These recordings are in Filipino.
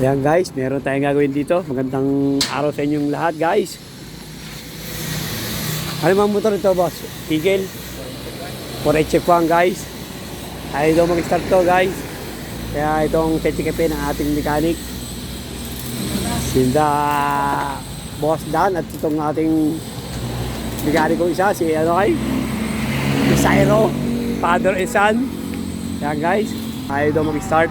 Ayan guys, meron tayong gagawin dito. Magandang araw sa inyong lahat guys. Ano mga motor ito boss? Eagle? 4HF1 guys. Ayaw daw mag-start to guys. Kaya itong chechekepe ng ating mechanic. Sinda Boss Dan at itong ating mekaniko isa, si ano kay? Si Cyro, father and son. Yan guys, ayaw daw mag-start.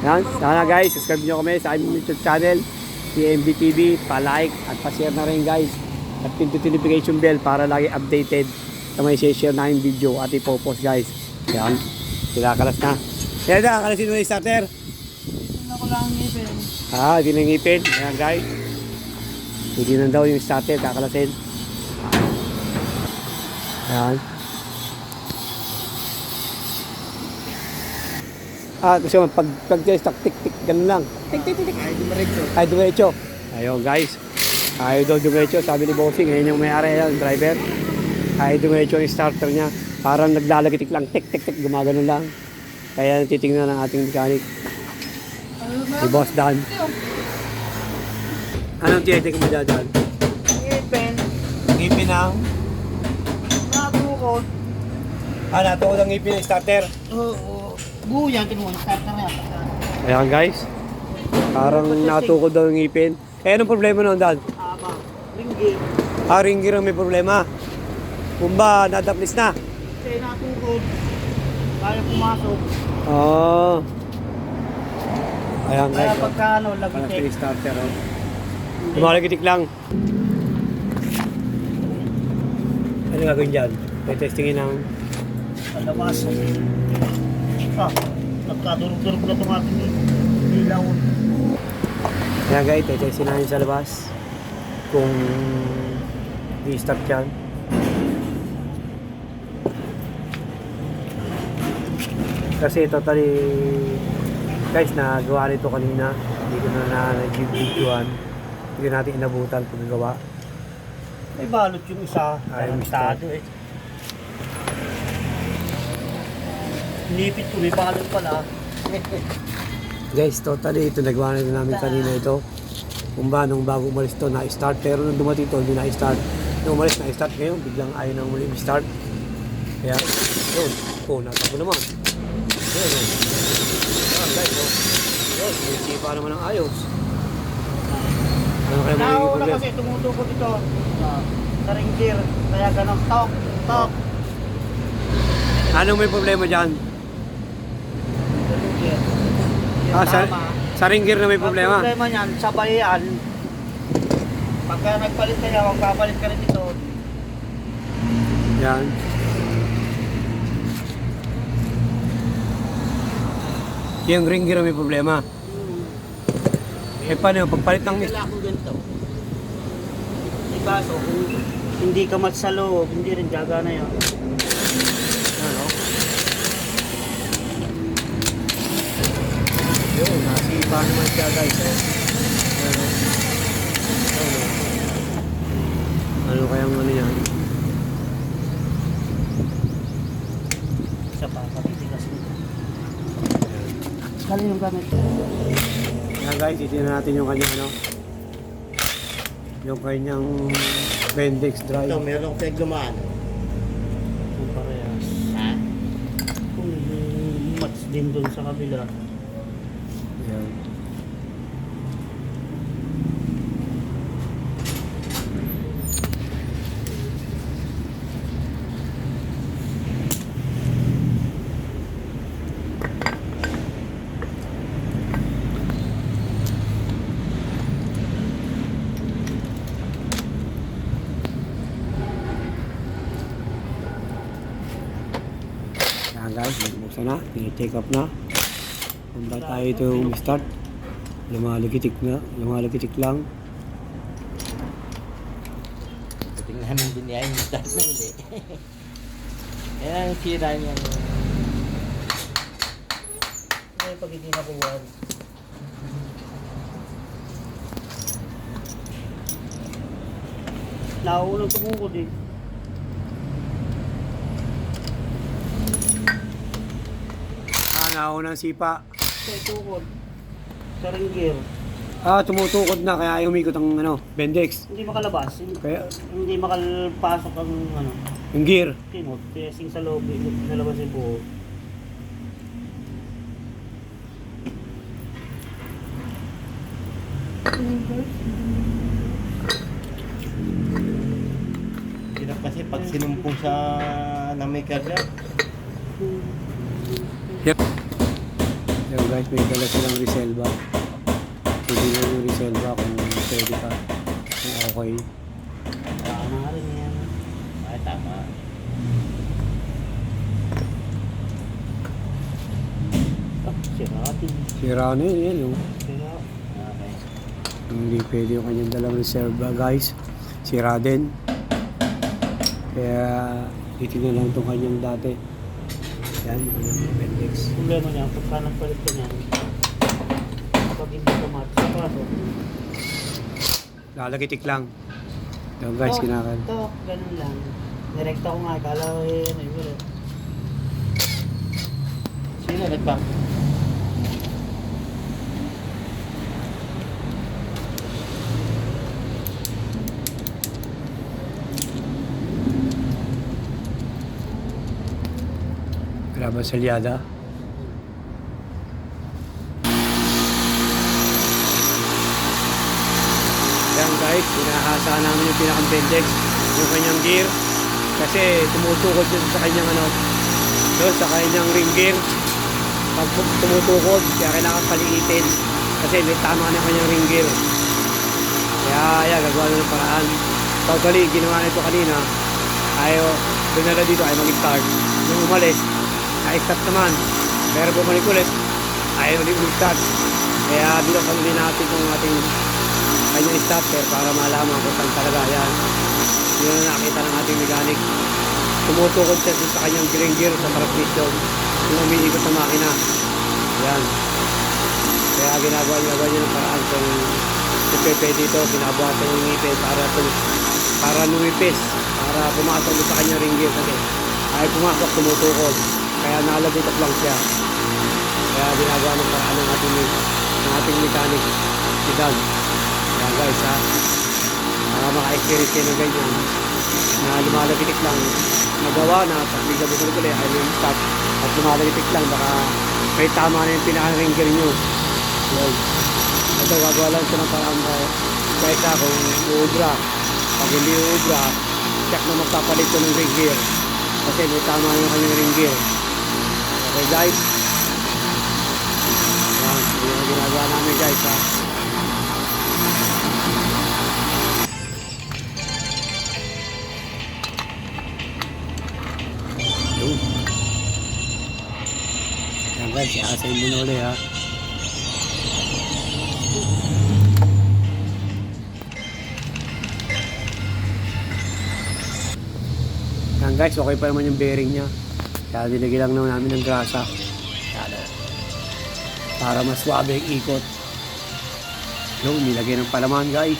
Yan, sana guys, subscribe nyo kami sa aming YouTube channel, PMB TV, pa-like at pa-share na rin guys. At pindutin notification bell para lagi updated sa may share namin video at ipopost guys. Yan, kinakalas na. Yan na, kalasin mo yung starter. Ano ko lang ngipin. Ah, hindi na ngipin. Ayan guys. Hindi na daw yung starter, kakalasin. Ayan. Ah, kasi pag, pag tak tik tik ganun lang. Tik tik tik tik. Ay, dumiretso. Ay, dumiretso. Ayun guys. Ayaw daw dumiretso. Sabi ni Bossing, ngayon yung may-ari yan, driver. Ayaw dumiretso yung starter niya. Parang naglalagitik lang. Tik tik tik. Gumagano lang. Kaya titingnan ng ating mechanic. Si Boss Dan. Anong tiyatik mo dyan, Dan? Ngipin. Ngipin ang? Natukot. Ah, natuko ng ngipin ng starter. Oo. Buyan, kinuha. Start na nga. Ayan guys. Parang natukod daw yung ngipin. Eh, anong problema nun, Dan? Tama. Ringgit. Ah, ringgir ang may problema. Kung ba, nadaplis na. Kasi natukot. Kaya pumasok. Oo. Ayan Kaya guys. oh. pagka ano, Parang lagitik. free starter. Oh. Lumalagitik lang. Ano gagawin dyan? May testingin ng... Palabas. Ah, nagkadurog-durog na itong ating ilaw. Ayan guys, testingin namin sa labas. Kung i-start yan. Kasi totally guys, nagawa nito kanina. Hindi ko na na nag-videoan. Hindi natin inabutan paggawa. May balot yung isa. Ay, Parang estado eh. Nipit ko, may balot pala. Guys, totally ito nagawa na namin kanina ito. Kung ba nung bago umalis to na-start pero nung dumating to hindi na-start. Nung umalis na-start ngayon, biglang ayaw nang muli start. Kaya, yun. Oh, natako naman. Yun, oh. Yan, guys, oh. Yun, sinisipa naman ang ayos. Ano kaya magiging Nauna problema? kasi tumutukot ito. Ah, sa ringgir. Kaya ganun, tok, tok. Anong may problema dyan? Sa ringgir. Yung Ah, sa, tama. sa ringgir na may problema? Ang problema niyan, sabay yan. Pagka nagpalit ka yan, magpapalit ka rin ito. Yan. Yung ringgir na may problema. Eh, paano pagpalit ng... Kailangan ko ganito. Kaso, kung hindi ka mat sa loob, hindi rin gagana yan. Ano? Yun, nasipa naman siya guys. Eh. Ano? Ano? Ano kayang ano yan? Isa pa, patitigas nito. Dali yung gamit. Yan guys, titignan natin yung kanyang ano. Yung kanyang Bendix drive. merong peglamaan. Kung parehas. Ha? Kung mats din doon sa kabila. Yan. Guys, buksan na, tini-take up na. Kung ba tayo ito start, lumaligitik na, lumaligitik lang. Tingnan mo din niya yung start na uli. Yan ang sira niya. Eh, pag hindi nakuwan. Naunang tumukod eh. Ah, naunang sipa. Sa tukod. Karing gear. Ah, tumutukod na kaya ayaw umikot ang ano, Bendex. Hindi makalabas. Hindi, Kaya hindi makalpasok ang ano, yung gear. timot. Kaya sing sa loob, nalabas yung buo. Hirap kasi pag sinumpong sa na may karga. Yep. Yo guys, may dala silang Riselva. Hindi na yung Riselva kung pwede pa. Kung okay. Baka na rin yan. Ay, tama. Ah, siratin. Sira na yun, yung. Sira. Okay. Hindi pwede yung kanyang dalang Riselva guys. Sira din. Kaya titignan lang itong kanyang dati. Yan, yung Bendex. Problema niya, pagka nagpalit ka niyan, kapag hindi match sa kaso, Lalagitik lang. Yung guys, tok, kinakan. tok, ganun lang. Direkta ko nga, kala ko eh, ano yun. Sino nagpap? Grabe salyada. Yan guys, pinahasa namin yung pinakang bendex, yung kanyang gear. Kasi tumutukod yun sa kanyang ano, doon sa kanyang ring gear. Pag tum- tumutukod, kaya kailangan paliitin. Kasi may tama na kanyang ring gear. Kaya yan, gagawa na ng paraan. Totally, ginawa nito kanina. Ayaw, dinala dito ay mag-start. Nung umalis, na-start naman. Pero bumalik ulit, ayaw ulit mag-start. Kaya binuksan ulit natin yung ating kanyang starter para malaman kung saan talaga yan. Yun ang nakita ng ating mechanic. Tumutukod siya sa kanyang green gear sa transmission. Yung umiikot sa makina. Yan. Kaya ginagawa niya gawin niya ng paraan kung si Pepe dito, binabuhatan yung ngipin para para lumipis, para pumasok sa kanyang ring gear kasi ay pumasok, tumutukod. Kaya nalagutok lang siya. Kaya ginagawa ng paraan ng ating, ng ating mechanic, si Dan. Kaya guys ha, para maka-experience kayo ng ganyan, na lumalagitik lang, nagawa na, pag bigla bumalik ulit, ay yung stop, at lumalagitik lang, baka may tama na yung pinaka-ringer nyo. Yun. Ito, gagawa lang ito ng parang uh, kahit na kung uubra, pag hindi uubra, check na magpapalit ko ng ring gear. Kasi may tama na yung kanyang ring gear. Okay guys? Yan, yun ang ginagawa namin guys ha. Yan guys, i-assign mo na ulit ha. Yan guys, okay pa naman yung bearing niya. Kaya nilagyan lang naman namin ng grasa. Para mas swabe ang ikot. Yung nilagay ng palaman guys.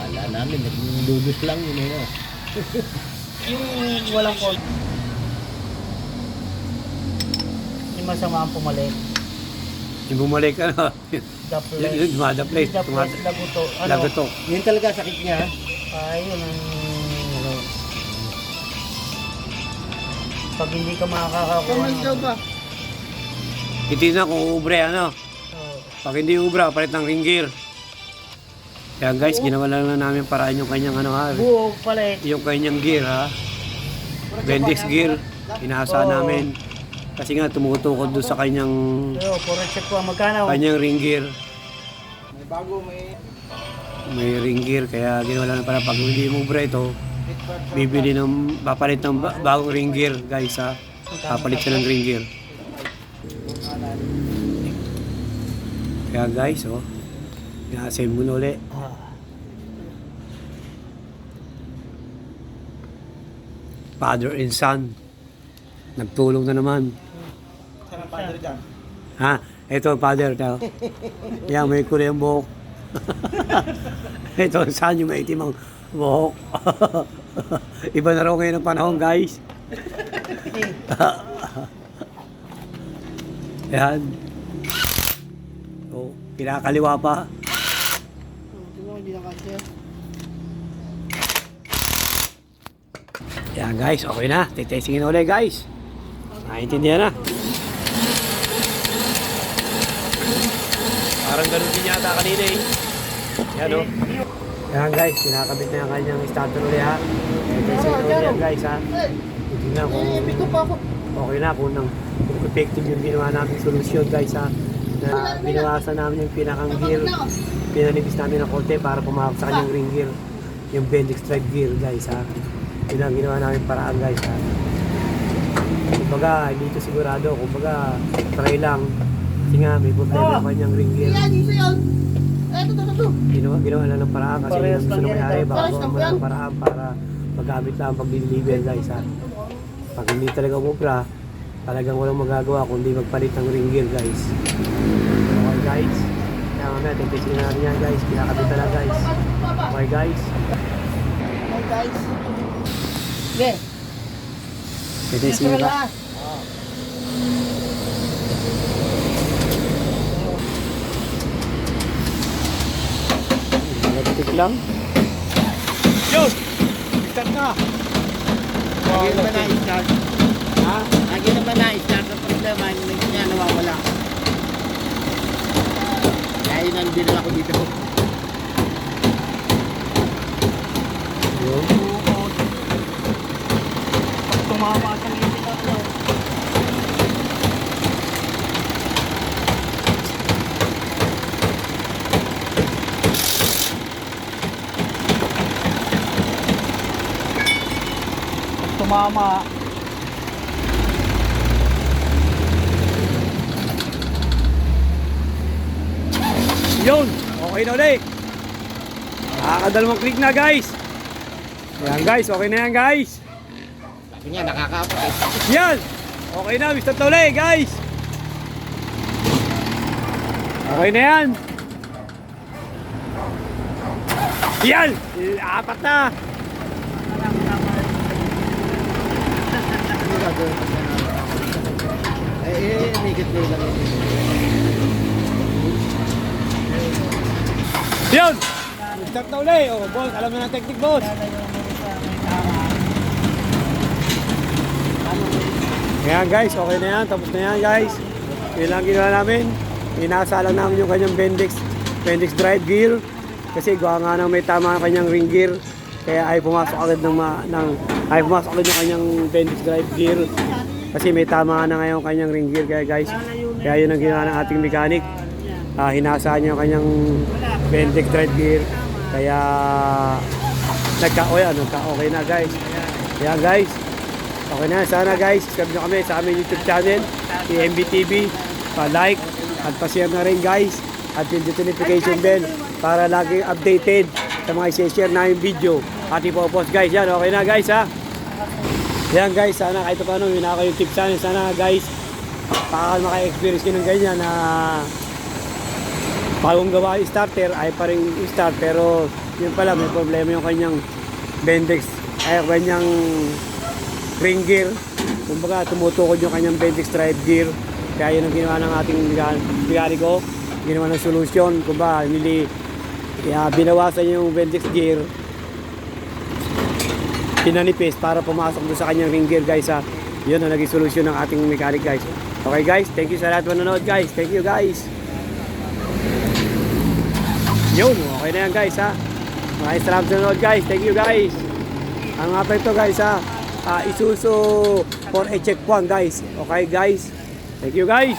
Kala namin, naging dudus lang yun eh. Yung walang kon. Yung masama ang pumalit. Yung bumalik ano, The yun, place. yun, tumada place, The place, laguto. Ano? lagoto. Yun talaga sakit niya. Ay, yun ang ano. Pag hindi ka makakakuha ng... ba? Titignan kung ubre ano. Oo. Pag hindi ubra, palit ng ring gear. Kaya guys, ginawa lang na namin paraan yung kanyang ano ha. buo palit. Yung kanyang gear ha. Bendix gear. Inasa Oo. namin. Kasi nga tumutukod doon sa kanyang Pero, correct check ko. Magkano? kanyang ring gear. May bago, may... May ring gear kaya ginawa lang para pag hindi mo ubra ito, bibili ng papalit ng ba- bagong ring gear guys ha. Papalit siya ng ring gear. Kaya guys, oh. Ina-assemble mo na ulit. Father and son. Nagtulong na naman. Ang padre dyan? Ha? Ito, father. Ito. Yan, may kulay ang buhok. ito, saan yung maitim ang buhok? Iba na raw ngayon ang panahon, guys. Yan. Oh, kinakaliwa pa. Yan guys, okay na. Titestingin na ulit guys. Naintindihan na. Parang ganun din yata kanina eh. Yan o. Yan guys, kinakabit na yung kanyang starter ulit ha. Titestingin na ulit yan guys ha. Kung bito pa ako. okay na kung, nang, kung effective yung ginawa namin solusyon guys ha. Na binawasan namin yung pinakang gear. Pinanipis namin ng konti para pumawag sa kanyang ring gear. Yung Bendix drive gear guys ha. Yun ang ginawa namin paraan guys ha. Kumbaga, hindi ito sigurado. Kumbaga, try lang. Kasi nga, may problema yung kanyang ring gear. Yan, isa yun. Eh, ito, ito, ito. Ginawa, ginawa lang ng paraan kasi Parehas gusto ng may-ari. lang mo ng paraan para magamit lang pag deliver guys ha. Pag hindi talaga mubra, talagang walang magagawa kundi magpalit ng ring gear guys. Okay guys. Kaya mamaya, titisin na natin yan guys. Kinakabit na guys. Okay guys. Oh, guys. Sige. Titisin na. lahat. Nagatik lang. Yun! Start na! Lagi naman na-start. Ha? Lagi naman na-start ang problema. Hindi niya nawawala. Kaya yun ang binala ko dito. Yun. Tumama sa ngipin ako. Pag tumama, Yun! Okay na ulit. Nakakadalawang click na guys. Yan guys, okay na yan guys. sabi niya. Yan! Okay na, Mr. Tole guys. Okay na yan. Yan! Apat na. Sa Eh, eh, make it play lang yun. Yun! Start na ulit. Oh, boss, alam mo na technique, boss. Ayan guys, okay na yan. Tapos na yan guys. Yun lang ginawa namin. Inasa lang namin yung kanyang Bendix, Bendix drive gear. Kasi gawa nga nang may tama ang kanyang ring gear. Kaya ay pumasok agad ng, ma, ng ay pumasok agad yung kanyang Bendix drive gear. Kasi may tama na ngayon ang kanyang ring gear. Kaya guys, kaya yun ang ginawa ng ating mechanic. Ah, hinasa niya yung kanyang Bendix drive gear. Kaya nagka-okay, ano, nagka-okay na guys. Kaya guys, Okay na, sana guys, subscribe nyo kami sa aming YouTube channel, si MBTV. Pa-like at pa-share na rin guys. At yung notification bell para lagi updated sa mga isi-share namin video. At ipopost guys, yan, okay na guys ha. Yan guys, sana kahit paano yun ako yung tip channel. Sana guys, baka maka-experience nyo ng ganyan na bagong gawa yung starter ay pa rin start pero yun pala may problema yung kanyang Bendix ay kanyang ring gear. Kumbaga tumutukod yung kanyang Bendix drive gear. Kaya yun ang ginawa ng ating bigari ko. Ginawa ng solusyon. Kumbaga nili yeah, binawasan yung Bendix gear. Pinanipis para pumasok doon sa kanyang ring gear guys ha. Yun ang naging solusyon ng ating mechanic guys. Okay guys, thank you sa lahat manonood guys. Thank you guys. Yun, okay na yan guys ha. Maraming salamat sa nanonood guys. Thank you guys. Ang nga ito guys ha. Ah, Isuzu for a check one guys. Okay guys. Thank you guys.